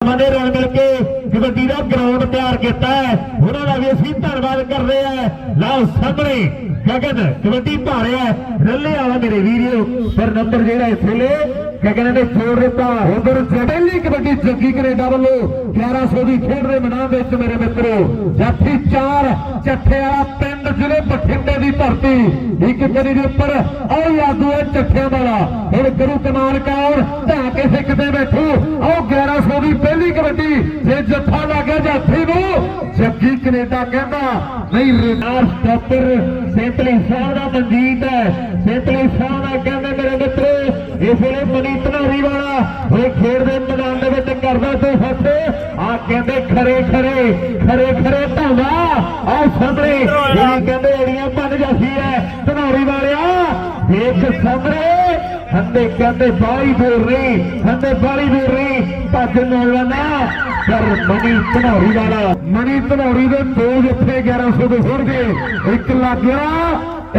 ਨੇ ਰਲ ਮਿਲ ਕੇ ਕਬੱਡੀ ਦਾ ਗਰਾਊਂਡ ਤਿਆਰ ਕੀਤਾ ਹੈ। ਉਹਨਾਂ ਦਾ ਵੀ ਅਸੀਂ ਧੰਨਵਾਦ ਕਰਦੇ ਆ ਲਓ ਸਾਹਮਣੇ ਗਗਨ ਕਬੱਡੀ ਭਾਰਿਆ, ਰੱਲੇ ਵਾਲਾ ਮੇਰੇ ਵੀਡੀਓ ਪਰ ਨੰਬਰ ਜਿਹੜਾ ਇਸ ਵੇਲੇ ਗਗਨ ਨੇ ਛੋੜ ਦਿੱਤਾ ਉਧਰ ਪਹਿਲੀ ਕਬੱਡੀ ਜੱਗੀ ਕੈਨੇਡਾ ਵੱਲੋਂ 1100 ਦੀ ਖੇਡ ਦੇ ਮੈਦਾਨ ਵਿੱਚ ਮੇਰੇ ਮਿੱਤਰੋ ਜਾਫੀ 4 ਚੱਠੇ ਵਾਲਾ ਪਿੰਡ ਜ਼ਿਲ੍ਹੇ ਬਠਿੰਡੇ ਦੀ ਧਰਤੀ ਇੱਕ ਕਰੀ ਦੇ ਉੱਪਰ, ਆਓ ਯਾਦੂ ਹੈ ਚੱਠਿਆਂ ਵਾਲਾ। ਹੁਣ ਗੁਰੂ ਕਮਾਲ ਕੌਰ ਢਾ ਕੇ ਸਿੱਖ ਤੇ ਬੈਠੂ ਆਹ 1100 ਦੀ ਪਹਿਲੀ ਕਬੱਡੀ, ਜੇ ਜੱਫਾ ਲੱਗਿਆ ਜਾਫੀ ਨੂੰ ਜੱਗੀ ਕੈਨੇਡਾ ਕਹਿੰਦਾ, ਨਹੀਂ ਰੇ- ਨਾਰ ਸੇਤਲੀ ਸਾਹਿਬ ਦਾ ਮਨਜੀਤ ਹੈ। ਸੇਤਲੀ ਸਾਹਿਬ ਦਾ ਕਹਿੰਦੇ, ਮੇਰੇ ਮਿੱਤਰੋ, ਇਸ ਵੇਲੇ ਮਨੀਤ ਧਨੌਰੀ ਵਾਲਾ ਉਹ ਖੇਡ ਦੇ ਮੈਦਾਨ ਦੇ ਵਿੱਚ ਕਰਦਾ ਤੇ ਹੱਥ। ਆ ਕਹਿੰਦੇ, ਖਰੇ ਖਰੇ ਖਰੇ ਖਰੇ ਧਾਵਾ ਆ ਸਾਹਮਣੇ। ਜਿਹੜੀ ਕਹਿੰਦੇ ਏੜੀਆਂ ਬਣ ਜਾਸੀ ਹੈ ਧਨੌਰੀ ਵਾਲਿਆ, ਦੇਖ ਸਾਹਮਣੇ। ਹੰਦੇ ਕਹਿੰਦੇ ਬਾਹਲੀ ਦੂਰ ਨਹੀਂ ਹੰਦੇ ਬਾਹਲੀ ਦੂਰ ਨਹੀਂ ਭੱਜ ਨੌਜਵਾਨਾ ਪਰ ਮਨੀ ਧਨੌਰੀ ਵਾਲਾ। ਮਨੀ ਧਨੌਰੀ ਦੇ ਦੋ ਜੱਫੇ 1100 ਦੇ ਹੋਣਗੇ ਇੱਕ ਲੱਗ ਗਿਆ,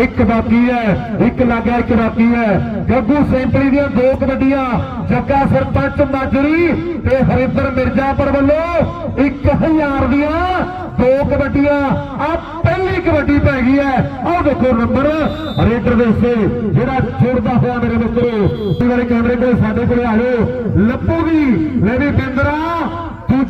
ਇੱਕ ਬਾਕੀ ਹੈ, ਇੱਕ ਲੱਗ ਇੱਕ ਬਾਕੀ ਹੈ। ਗੱਗੂ ਸੈਂਪਲੀ ਦੀਆਂ ਦੋ ਕਬੱਡੀਆਂ, ਜੱਗਾ ਸਰਪੰਚ ਮਾਜਰੀ ਤੇ ਹਰਿੰਦਰ ਮਿਰਜ਼ਾਪੁਰ ਵੱਲੋਂ 1000 ਦੀਆਂ ਦੋ ਕਬੱਡੀਆਂ। ਆ ਪਹਿਲੀ ਕਬੱਡੀ ਪੈ ਗਈ ਹੈ। ਆਹ ਦੇਖੋ ਨੰਬਰ, ਰੇਡਰ ਦੇ ਉੱਤੇ ਜਿਹੜਾ ਜੁੜਦਾ ਹੋਇਆ ਮੇਰੇ ਮਿੱਤਰੋ। ਇਸ ਵਾਲੇ ਕੈਮਰੇ ਕੋਲ ਸਾਡੇ ਕੋਲ ਆਇਓ ਲੱਭੂਗੀ ਲੈ ਵੀ ਬਿੰਦਰਾ।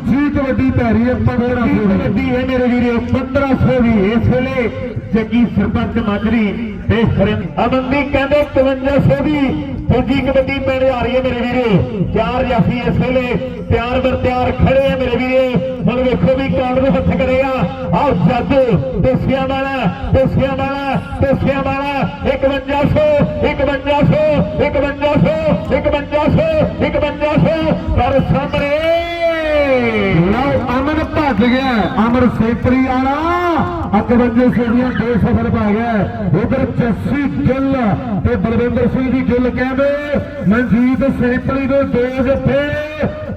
ਦੂਜੀ ਕਬੱਡੀ ਪੈ ਰਹੀ ਹੈ 1500 ਕਬੱਡੀ ਹੈ ਮੇਰੇ ਵੀਰੇ 1500 ਦੀ। ਇਸ ਵੇਲੇ ਜੱਗੀ ਸਰਪੰਚ ਮਾਜਰੀ ਤੇ ਹਰਿੰ ਅਮਨਦੀ ਕਹਿੰਦੇ 5500 ਦੀ। ਦੂਜੀ ਕਬੱਡੀ ਪੈਣ ਜਾ ਰਹੀ ਹੈ ਮੇਰੇ ਵੀਰੇ। ਚਾਰ ਜਾਫੀ ਇਸ ਵੇਲੇ ਤਿਆਰ ਬਰ ਤਿਆਰ ਖੜੇ ਆ ਮੇਰੇ ਵੀਰੇ। ਹੁਣ ਵੇਖੋ ਵੀ ਕੌਣ ਦੇ ਹੱਥ ਕਰੇਗਾ। ਆਓ ਜਾਦੂ ਦੇਸੀਆਂ ਵਾਲਾ ਦੇਸੀਆਂ ਵਾਲਾ ਦੇਸੀਆਂ ਵਾਲਾ। 5100 5100 5100 5100 5100 ਪਰ ਲਓ, ਅਮਨ ਭੱਜ ਗਿਆ। ਅਮਰ ਸੇਪਰੀ ਵਾਲਾ 51 ਸੋਡੀਆਂ ਦੋ ਸਫਰ ਪਾ ਗਿਆ ਉਧਰ ਜੱਸੀ ਗਿੱਲ ਤੇ ਬਲਵਿੰਦਰ ਸਿੰਘ ਦੀ ਗਿੱਲ ਕਹਿੰਦੇ, ਮਨਜੀਤ ਸੇਪਰੀ ਦੇ ਦੋ ਜੱਫੇ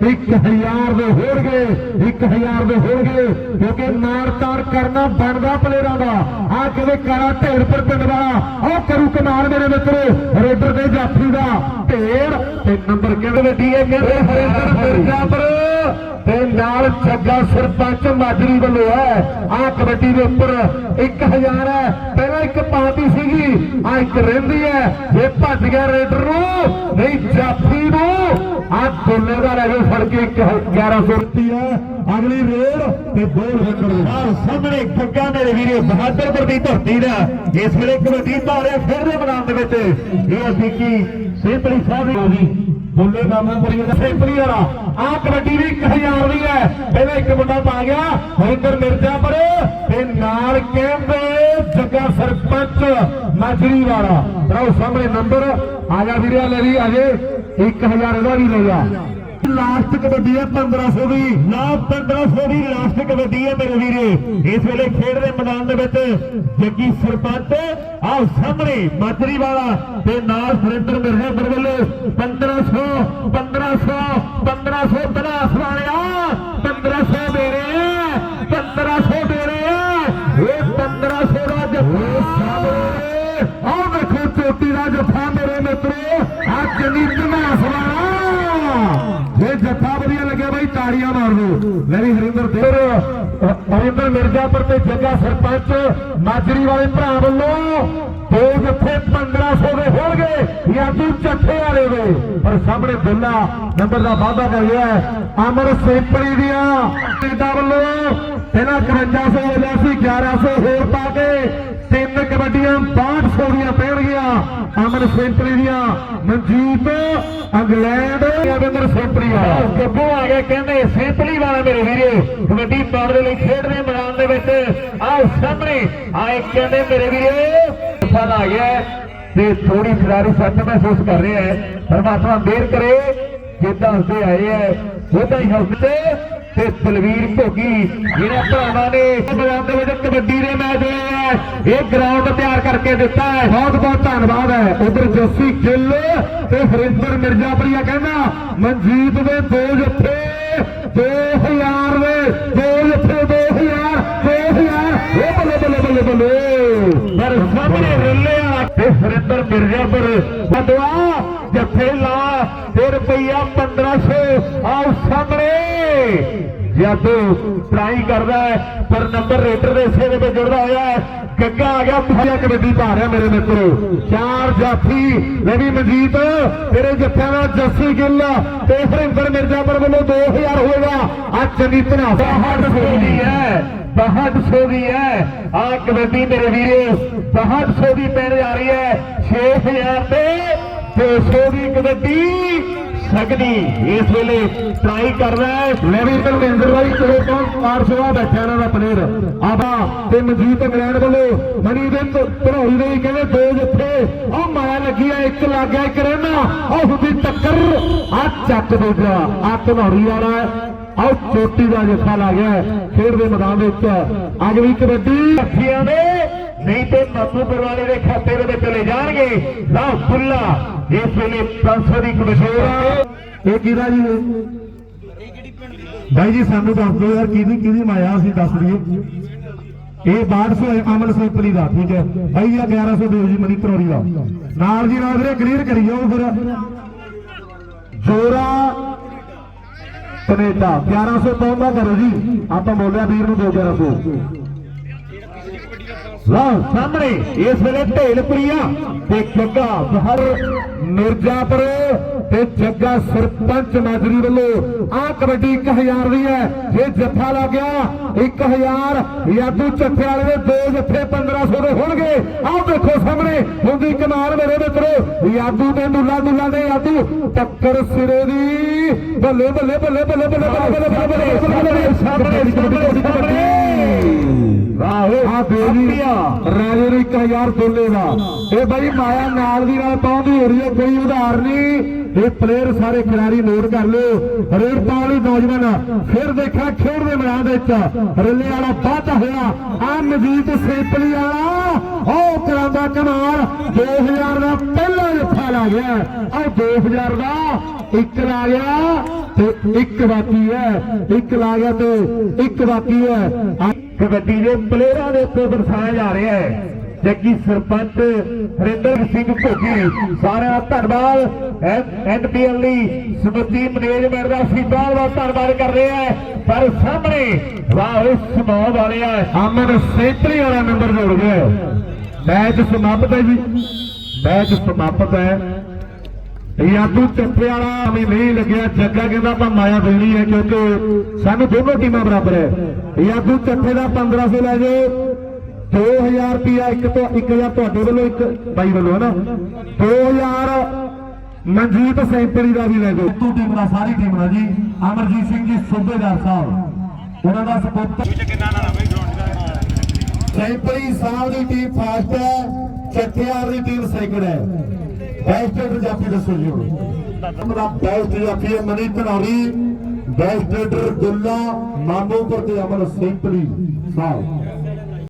1000 ਦੇ ਹੋਣਗੇ 1000 ਦੇ ਹੋਣਗੇ, ਕਿਉਂਕਿ ਨਾਰ ਤਾਰ ਕਰਨਾ ਬਣਦਾ ਪਲੇਰਾਂ ਦਾ। ਆ ਕਿਵੇਂ ਕਰਾ ਢੇਰ ਪਰ ਪਿੰਡ ਵਾਲਾ ਉਹ ਕਰੂ ਕਮਾਲ ਮੇਰੇ ਮਿੱਤਰੋ, ਰੇਡਰ ਦੇ ਜਾਫੀ ਦਾ। ਢੇਰ ਤੇ ਨੰਬਰ ਕਿਹੜੇ ਵੱਡੀ ਹੈ ਕਹਿੰਦੇ ਹਰਿੰਦਰ ਮਿਰਜ਼ਾਪੁਰ ਤੇ ਨਾਲ ਜੱਗਾ ਸਰਪੰਚ ਮਾਜਰੀ ਵੱਲੋਂ ਹੈ। ਆ ਕਬੱਡੀ ਦੇ ਉੱਪਰ 1000 ਹੈ। ਪਹਿਲਾਂ ਇੱਕ ਪਾਤੀ ਸੀਗੀ, ਆ ਇੱਕ ਰਹਿੰਦੀ ਹੈ। ਜੇ ਭੱਜ ਗਿਆ ਰੇਡਰ ਨੂੰ, ਨਹੀਂ, ਜਾਫੀ ਨੂੰ। ਆ ਦੋਨੇ ਦਾ ਰਹਿ ਗਿਆ ਫੜ ਕੇ 1100 ਰੁਪਿਆ ਅਗਲੀ ਰੇਡ ਤੇ ਦੋ ਰੁਪਏ ਆਹ ਸਾਹਮਣੇ ਗੱਗਾ ਮੇਰੇ ਵੀਰੇ, ਬਹਾਦਰਪੁਰ ਦੀ ਧਰਤੀ ਦਾ। ਇਸ ਵੇਲੇ ਕਬੱਡੀ ਧਾਰਿਆ ਫਿਰ ਦੇ ਮੈਦਾਨ ਦੇ ਵਿੱਚ। ਇਹ ਅਸੀਂ ਕੀ ਸੇਪਲੀ ਸਾਹਿਬ ਦੀ ਬੁੱਲੇ ਨਾਮਾਪੁਰੀ ਦਾ ਸੈਂਪਲੀ ਵਾਲਾ। ਆ ਕਬੱਡੀ ਵੀ 1000 ਦੀ ਹੈ। ਪਹਿਲਾਂ ਇੱਕ ਮੁੰਡਾ ਪਾ ਗਿਆ। ਹਰਿੰਦਰ ਮਿਰਜ਼ਾਪੁਰ ਤੇ ਨਾਲ ਕਹਿੰਦੇ ਜੱਗਾ ਸਰਪੰਚ ਮਾਜਰੀ ਵਾਲਾ। ਰਾਓ ਸਾਹਮਣੇ ਨੰਬਰ ਆ। ਜਾ ਵੀਰੇ ਲੈ ਲਈ ਅਜੇ 1000 ਇਹਦਾ ਵੀ ਲੈ ਜਾ। ਲਾਸਟ ਕਬੱਡੀ ਹੈ 1500 ਦੀ। ਨਾ 1500 ਦੀ ਲਾਸਟ ਕਬੱਡੀ ਹੈ ਮੇਰੇ ਵੀਰੇ। ਇਸ ਵੇਲੇ ਖੇਡ ਦੇ ਮੈਦਾਨ ਦੇ ਵਿੱਚ ਜੱਗੀ ਸਰਪੰਚ ਆਹ ਸਾਹਮਣੇ ਮਾਜਰੀ ਵਾਲਾ ਤੇ ਨਾਲ ਸੁਰਿੰਦਰ ਮਿਰਜ਼ਾਪੁਰ ਵੱਲੋਂ 1500 1500 1500 ਤਲਾਸ ਵਾਲਿਆ। 1500 ਦੇ ਰਹੇ ਆ 1500 ਦੇ ਰਹੇ ਆ ਇਹ 1500 ਦਾ ਜੱਫਾ ਆਹ ਵੇਖੋ ਚੋਟੀ ਦਾ ਜੱਫਾ ਮੇਰੇ ਮਿੱਤਰੋ। ਆ ਜਨੀ ਵਾਲਾ ਜੇ ਜੱਫਾ ਵਧੀਆ ਲੱਗਿਆ ਬਾਈ, ਤਾੜੀਆਂ ਮਾਰ ਦਿਓ। ਲੈ ਵੀ ਹਰਿੰਦਰ ਦੇਰ ਹਰਿੰਦਰ ਮਿਰਜ਼ਾਪੁਰ ਤੇ ਜੱਗਾ ਸਰਪੰਚ, ਮਾਜਰੀ ਵਾਲੇ ਭਰਾ ਵੱਲੋਂ ਦੋ ਜੱਫੇ 1500 ਦੇ ਹੋਣਗੇ ਯਾਦੂ ਚੱਠੇ ਵਾਲੇ ਦੇ। ਪਰ ਸਾਹਮਣੇ ਦੁੱਲਾ ਨੰਬਰ ਦਾ ਵਾਅਦਾ ਕਰ ਗਿਆ ਹੈ। ਅਮਰ ਸੇਪੜੀ ਦੀਆਂ ਪਿੰਡਾਂ ਵੱਲੋਂ ਇਹਨਾਂ 5100 ਵਜਾ ਸੀ 1100 ਹੋਰ ਪਾ ਕੇ ਤਿੰਨ ਕਬੱਡੀਆਂ 6200 ਦੀਆਂ ਪੈਣਗੀਆਂ। ਅਮਰ ਸੇਪੜੀ ਦੀਆਂ, ਮਨਜੀਤ ਇੰਗਲੈਂਡ ਰਵਿੰਦਰ ਸੇਪੜੀ ਆ ਆਹ ਆ ਗਿਆ, ਕਹਿੰਦੇ ਸੇਤਲੀ ਵਾਲਾ ਮੇਰੇ ਵੀਰੇ। ਕਬੱਡੀ ਪਾਉਣ ਦੇ ਲਈ ਖੇਡਦੇ ਮੈਦਾਨ ਦੇ ਵਿੱਚ। ਆਹ ਸਾਹਮਣੇ ਆਏ ਕਹਿੰਦੇ ਮੇਰੇ ਵੀਰੇ ਫਲ ਆ ਗਿਆ ਤੇ ਥੋੜੀ ਖਿਡਾਰੀ ਸੱਟ ਮਹਿਸੂਸ ਕਰ ਰਿਹਾ ਹੈ। ਪਰਮਾਤਮਾ ਮਿਹਰ ਕਰੇ, ਜਿੱਦਾਂ ਉਸਦੇ ਆਏ ਹੈ। ਉਹਦਾ ਹੀ ਹੌਸਲੇ ਤੇ ਤਲਵੀਰ ਭੋਗੀ ਜਿਹੜਾ ਭਰਾਵਾਂ ਨੇ ਮੈਦਾਨ ਦੇ ਵਿੱਚ ਕਬੱਡੀ ਦੇ ਮੈਚ ਹੋਏ ਹੈ ਇਹ ਗਰਾਊਂਡ ਤਿਆਰ ਕਰਕੇ ਦਿੱਤਾ ਹੈ। ਬਹੁਤ ਬਹੁਤ ਧੰਨਵਾਦ ਹੈ। ਉਧਰ ਜੱਸੀ ਗਿੱਲ ਤੇ ਹਰਿੰਦਰ ਮਿਰਜ਼ਾਪਰੀਆ ਕਹਿੰਦਾ, ਮਨਜੀਤ ਦੇ ਦੋ ਜੱਫੇ 2000 ਦੇ, ਦੋ ਜੱਫੇ 2000 2000 ਉਹ ਬੱਲੇ ਬੱਲੇ ਬੱਲੇ ਬੱਲੇ। ਪਰ ਸਾਹਮਣੇ ਰੱਲੇ ਆ ਤੇ ਹਰਿੰਦਰ ਮਿਰਜ਼ਾਪੁਰ ਬਦਵਾ ਜੱਫੇ ਲਾ, ਤੇ ਰੁਪਈਆ 1500 ਆਓ ਸਾਹਮਣੇ। ਯਾਦੂ ਟਰਾਈ ਕਰਦਾ ਹੈ, ਪਰ ਨੰਬਰ ਰੇਟਰ ਦੇ ਹਿੱਸੇ ਦੇ ਵਿੱਚ ਜੁੜਦਾ ਹੋਇਆ ਹੈ। ਗੱਗਾ ਆ ਗਿਆ ਵਧੀਆ ਕਬੱਡੀ ਪਾ ਰਿਹਾ ਮੇਰੇ ਮਿੱਤਰੋ। ਚਾਰ ਜਾਫੀ ਰਵੀ ਮਨਜੀਤ, ਤੇਰੇ ਜੱਫਿਆਂ ਦਾ ਜੱਸੀ ਗਿੱਲ ਤੇ ਹਰਿੰਦਰ ਮਿਰਜ਼ਾਪੁਰ ਵੱਲੋਂ 2000 ਹੋਏਗਾ। ਆ ਚੰਗੀ ਧਨਾ। ਬਹੁਤ ਸੋਹਣੀ ਹੈ ਬਹੁਤ ਸੋਹਣੀ ਹੈ। ਆ ਕਬੱਡੀ ਮੇਰੇ ਵੀਰੋ ਬਹੁਤ ਸੋਹਣੀ ਪੈਣ ਜਾ ਰਹੀ ਹੈ। 6000 ਤੇ 200 ਦੀ ਕਬੱਡੀ ਸਗਨੀ ਇਸ ਵੇਲੇ ਟਰਾਈ ਕਰ ਰਿਹਾ ਹੈ ਲੈਵੀ ਧਰਮਿੰਦਰ ਬਾਈ ਕੋਲੇ ਤੋਂ 400 ਬੈਠਿਆ ਇਹਨਾਂ ਦਾ ਪਲੇਅਰ ਆਬਾ ਤੇ ਮਨਜੀਤ ਇੰਗਲੈਂਡ ਵੱਲੋਂ ਮਨੀ ਦੇ ਧਰੋੜੀ ਦੇ ਕਹਿੰਦੇ ਦੋ ਜੱਫੇ ਉਹ ਮਾਇਆ ਲੱਗੀ ਆ, ਇੱਕ ਲੱਗ ਗਿਆ, ਇੱਕ ਰਹਿਣਾ ਉਹ ਹੁੰਦੀ ਟੱਕਰ ਆ ਚੱਕ ਦੂਜਾ ਆ ਧਨੌੜੀ ਵਾਲਾ ਆ ਚੋਟੀ ਦਾ ਜੱਫਾ ਲੱਗ ਗਿਆ ਖੇਡ ਦੇ ਮੈਦਾਨ ਦੇ ਵਿੱਚ। ਅੱਜ ਵੀ ਕਬੱਡੀ। ਸਾਥੀਆਂ ਦੇ ਨਹੀਂ ਤੇ ਮਾਮੂ ਪਰਵਾਲੇ ਦੇ ਖਾਤੇ ਦੇ ਚਲੇ ਜਾਣਗੇ। ਲਓ ਫੁੱਲਾ ਇਸ ਵੇਲੇ 500 ਦੀ ਕਬੱਡੀ ਇਹ ਕਿਹਦਾ ਜੀ? ਬਾਈ ਜੀ, ਸਾਨੂੰ ਦੱਸ ਦਿਓ ਯਾਰ, ਕਿਹਦੀ ਕਿਹਦੀ ਮਾਇਆ ਅਸੀਂ ਦੱਸ ਦਈਏ। ਇਹ 1200 ਹੈ ਸਿੰਪਲੀ ਦਾ, ਠੀਕ ਹੈ। ਬਾਈ ਜੀ, ਆਹ 1100 ਦਿਓ ਜੀ ਮਨੀ ਤਰੋੜੀ ਦਾ। ਨਾਲ ਜੀ, ਨਾਲ ਵੀਰੇ ਕਲੀਅਰ ਕਰੀ ਜਾਓ ਫਿਰ। ਜੋਰਾ ਕੈਨੇਡਾ 1100 ਪਾਉਂਦਾ ਕਰੋ ਜੀ। ਆਪਾਂ ਬੋਲਿਆ ਵੀਰ ਨੂੰ ਦਿਓ 1100 ਲਓ ਸਾਹਮਣੇ ਇਸ ਵੇਲੇ ਢੇਲਪੁਰੀਆ ਤੇ ਜੱਗਾ ਬਹਰ ਮਿਰਜ਼ਾਪੁਰ ਤੇ ਜੱਗਾ ਸਰਪੰਚ ਮਾਜਰੀ ਵੱਲੋਂ ਆ ਕਬੱਡੀ 1000 ਦੀ ਹੈ ਜੇ ਜੱਫਾ ਲੱਗ ਗਿਆ 1000 ਯਾਦੂ ਚੱਥੇ ਵਾਲੇ ਦੇ ਦੋ ਜੱਫੇ 1500 ਦੇ ਹੋਣਗੇ ਆਹ ਦੇਖੋ ਸਾਹਮਣੇ ਹੁੰਦੀ ਕਮਾਲ ਮੇਰੇ ਮਿੱਤਰੋ ਯਾਦੂ ਤੇ ਦੁੱਲਾ ਦੁੱਲਾ ਦੇ ਯਾਦੂ ਟੱਕਰ ਸਿਰੇ ਦੀ ਬੱਲੇ ਬੱਲੇ ਬੱਲੇ ਬੱਲੇ ਬੱਲੇ ਬੱਲੇ ਬੱਲੇ ਬੱਲੇ ਨੂੰ 1000 ਦੋਲੇ ਦਾ। ਇਹ ਬਾਈ ਮਾਇਆ ਨਾਲ ਦੀ ਨਾਲ ਪਾਉਂਦੀ ਹੋ ਰਹੀ ਹੈ ਕੋਈ ਉਧਾਰ ਨਹੀਂ। ਇਹ ਪਲੇਅਰ ਸਾਰੇ ਖਿਡਾਰੀ ਨੋਟ ਕਰ ਲਿਓ। ਰੇਡ ਪਾਉਣ ਵਾਲੀ ਨੌਜਵਾਨ, ਫਿਰ ਦੇਖਿਆ ਖੇਡ ਦੇ ਮੈਦਾਨ ਦੇ ਵਿੱਚ। ਰੱਲੇ ਵਾਲਾ ਵਾਧਾ ਹੋਇਆ। ਆ ਮਜੀਦ ਸੇਪਲੀ ਵਾਲਾ, ਉਹ ਕਰਾਂਦਾ ਕਮਾਲ। 2000 ਦਾ ਪਹਿਲਾ ਜੱਫਾ ਲਾ ਗਿਆ। ਆ 2000 ਦਾ ਇੱਕ ਲਾ ਗਿਆ ਤੇ ਇੱਕ ਬਾਕੀ ਹੈ। ਇੱਕ ਲਾ ਗਿਆ ਤੇ ਇੱਕ ਬਾਕੀ ਹੈ। ਕਬੱਡੀ ਦੇ ਪਲੇਅਰਾਂ ਦੇ ਉੱਤੇ ਦਰਸਾਇਆ ਜਾ ਰਿਹਾ ਹੈ। ਜੱਗੀ ਸਰਪੰਚ ਹਰਿੰਦਰ ਸਿੰਘ ਭੋਗੀ, ਸਾਰਿਆਂ ਦਾ ਧੰਨਵਾਦ। ਐਨਪੀਐਲ ਲਈ ਸਮੁੱਚੀ ਮੈਨੇਜਮੈਂਟ ਦਾ ਅਸੀਂ ਬਹੁਤ ਬਹੁਤ ਧੰਨਵਾਦ ਕਰਦੇ ਆ ਪਰ ਸਾਹਮਣੇ ਵਾਹ ਇਸ ਸਮੂਹ ਵਾਲਿਆ ਅਮਨ ਸੇਤਰੀ ਵਾਲਾ ਨੰਬਰ ਜੁੜ ਗਿਆ। ਮੈਚ ਸਮਾਪਤ ਹੈ ਜੀ। ਮੈਚ ਸਮਾਪਤ ਹੈ। ਯਾਦੂ ਚੱਪੇ ਵਾਲਾ ਵੀ ਨਹੀਂ ਲੱਗਿਆ। ਜੱਗਾ ਕਹਿੰਦਾ ਆਪਾਂ ਮਾਇਆ ਦੇਣੀ ਹੈ ਕਿਉਂਕਿ ਸਾਨੂੰ ਦੋਨੋਂ ਟੀਮਾਂ ਬਰਾਬਰ ਹੈ। ਯਾਦੂ ਚੱਪੇ ਦਾ 1500 ਲੈ ਜਾਓ। 2000 ਰੁਪਿਆ ਇੱਕ ਤੋਂ 1000 ਤੁਹਾਡੇ ਵੱਲੋਂ ਇੱਕ ਬਾਈ ਵੱਲੋਂ ਨਾ 2000 ਮਨਜੀਤ ਸੈਂਪਰੀ ਦਾ ਵੀ ਲੈ ਜਾਓ। ਤੂ ਟੀਮ ਦਾ, ਸਾਰੀ ਟੀਮ ਦਾ ਜੀ। ਅਮਰਜੀਤ ਸਿੰਘ ਜੀ, ਸੂਬੇਦਾਰ ਸਾਹਿਬ। ਉਹਨਾਂ ਦਾ ਸਪੋਰਟ ਸੈਂਪਰੀ ਸਾਹਿਬ ਦੀ ਟੀਮ ਫਾਸਟ ਹੈ ਚੱਠਿਆਰ ਦੀ ਟੀਮ ਸੈਕਿੰਡ ਹੈ। ਬੈਸਟ ਜਾਪੀ ਦੱਸੋ ਜੀ ਹੁਣ। ਬੈਸਟ ਜਾਫੀ ਹੈ ਮਨੀ ਧਨੌਰੀ ਬੈਸਟ ਰੇਡਰ ਮਾਮੂਪੁਰ ਤੇ ਅਮਰ ਸੈਂਪਰੀ ਸਾਹਿਬ।